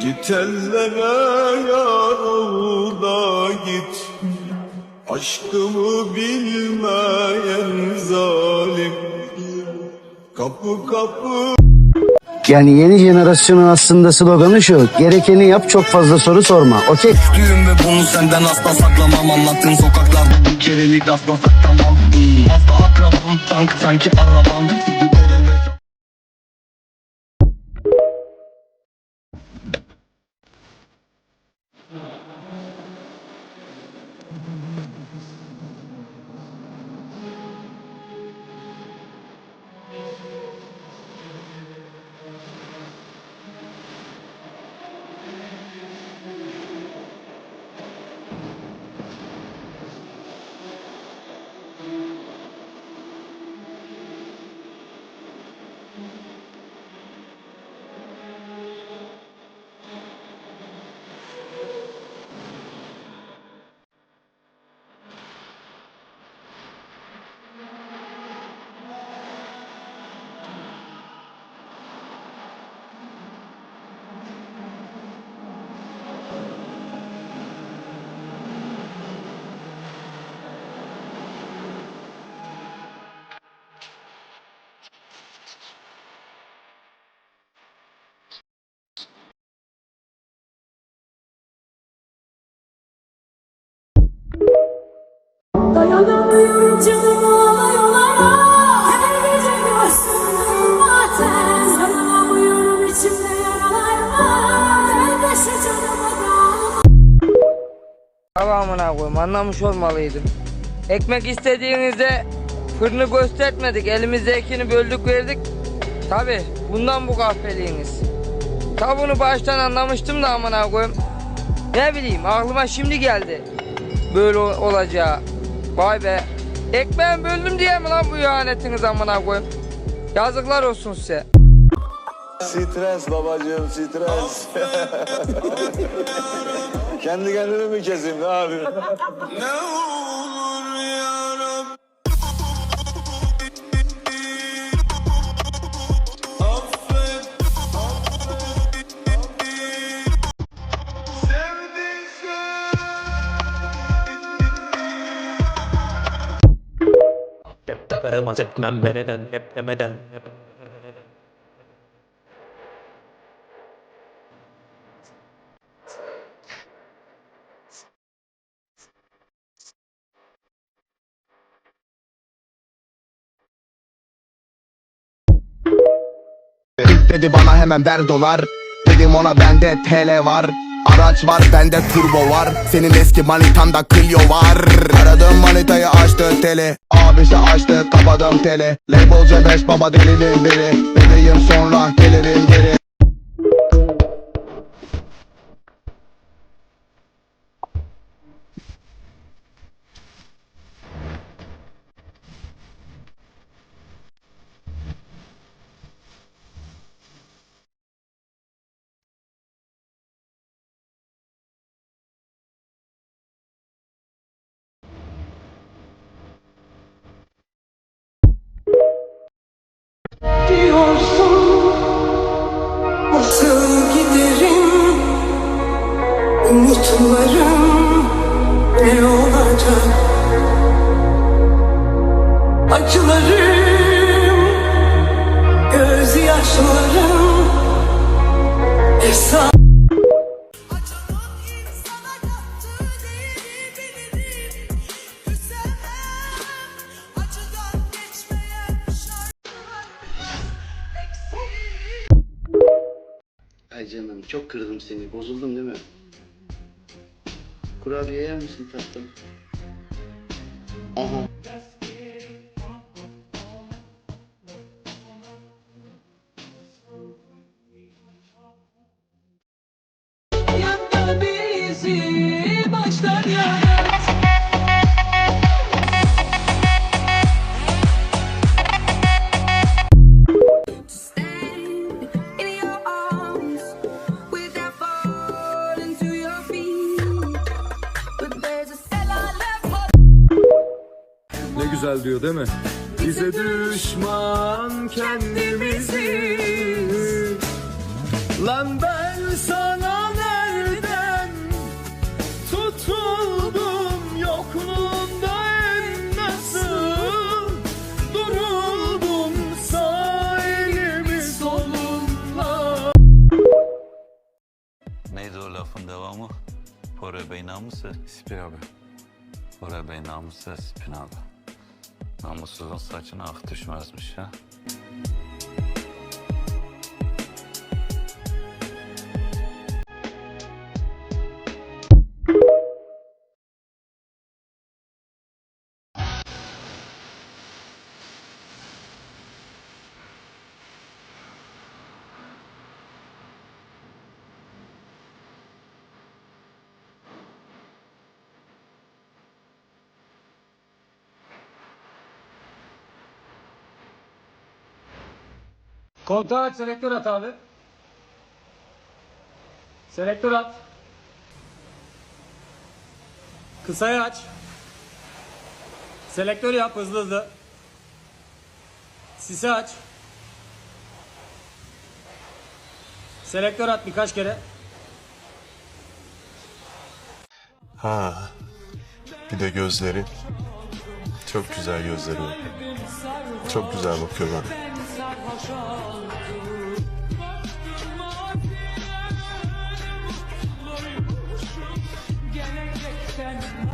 Git ellere yar da git Aşkımı bilmeyen zalim Kapı kapı Yani yeni jenerasyonun aslında sloganı şu. Gerekeni yap çok fazla soru sorma. Okey? Düğün ve bunu senden asla saklamam Anlattığın sokaklar Kerelik asla saklamam Asla akrabam tank sanki arabam anlamış olmalıydım. Ekmek istediğinizde fırını göstermedik. Elimizdekini böldük verdik. Tabi bundan bu kahveliğiniz. Ta bunu baştan anlamıştım da amına koyayım. Ne bileyim aklıma şimdi geldi. Böyle olacağı. Vay be. Ekmeği böldüm diye mi lan bu ihanetiniz amına koyayım? Yazıklar olsun size. Stres babacığım stres Kendi kendimi mi keseyim ne yapayım? Ne olur yarab Affet Hep teperemez etmem bereden hep demeden hep. Dedi bana hemen ver dolar. Dedim ona bende TL var. Araç var bende turbo var. Senin eski manitanda Clio var. Aradığım manitayı açtı tele Abisi açtı kapadım tele Label C5 baba delinin biri. Bebeğim sonra gelirim geri Diyorsun Nasıl giderim? Umutlarım Ne olacak? Acılarım Gözyaşlarım Hesap Ay canım çok kırdım seni. Bozuldum değil mi? Kurabiye yer misin tatlım? Ne güzel diyor değil mi? Bize düşman kendimizi Lan ben sana nereden tutuldum yokluğunda en nasıl duruldum sağ elimi solumla Neydi o lafın devamı? Fore Bey namusu. Spin abi. Fore Bey namusu Spin abi. Namussuzun saçına ak düşmezmiş ha. Kontağı aç, selektör at abi. Selektör at. Kısayı aç. Selektör yap hızlı hızlı. Sisi aç. Selektör at birkaç kere. Ha. Bir de gözleri. Çok güzel gözleri. Çok güzel bakıyor bana.